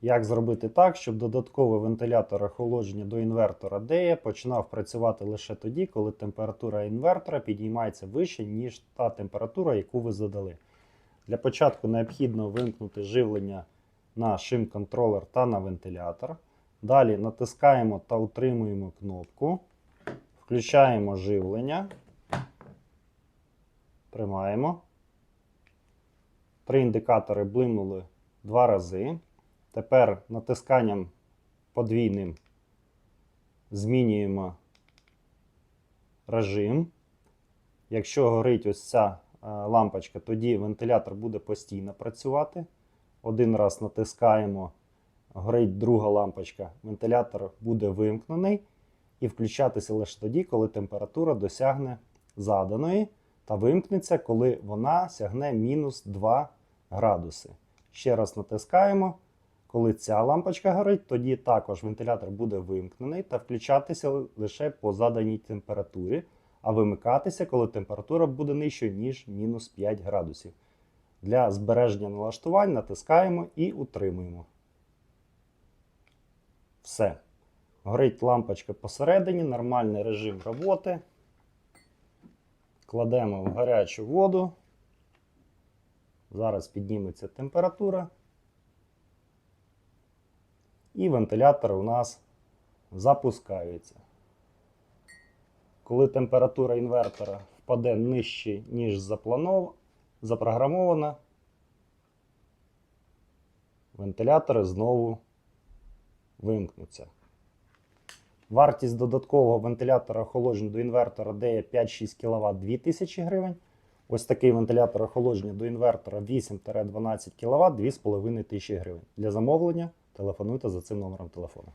Як зробити так, щоб додатковий вентилятор охолодження до інвертора DEA починав працювати лише тоді, коли температура інвертора підіймається вище, ніж та температура, яку ви задали. Для початку необхідно вимкнути живлення на шим-контролер та на вентилятор. Далі натискаємо та утримуємо кнопку, включаємо живлення, тримаємо. Три індикатори блимнули два рази. Тепер натисканням подвійним змінюємо режим. Якщо горить ось ця е, лампочка, тоді вентилятор буде постійно працювати. Один раз натискаємо, горить друга лампочка, вентилятор буде вимкнений і включатися лише тоді, коли температура досягне заданої, та вимкнеться, коли вона сягне мінус 2 градуси. Ще раз натискаємо. Коли ця лампочка горить, тоді також вентилятор буде вимкнений та включатися лише по заданій температурі, а вимикатися, коли температура буде нижчою, ніж мінус 5 градусів. Для збереження налаштувань натискаємо і утримуємо. Все. Горить лампочка посередині, нормальний режим роботи. Кладемо в гарячу воду. Зараз підніметься температура. І вентилятор у нас запускається. Коли температура інвертора впаде нижче, ніж запланов... запрограмована, вентилятори знову вимкнуться. Вартість додаткового вентилятора охолодження до інвертора DE 5-6 кВт 2000 гривень. Ось такий вентилятор охолодження до інвертора 8-12 кВт 2500 гривень. Для замовлення телефонуйте за цим номером телефону.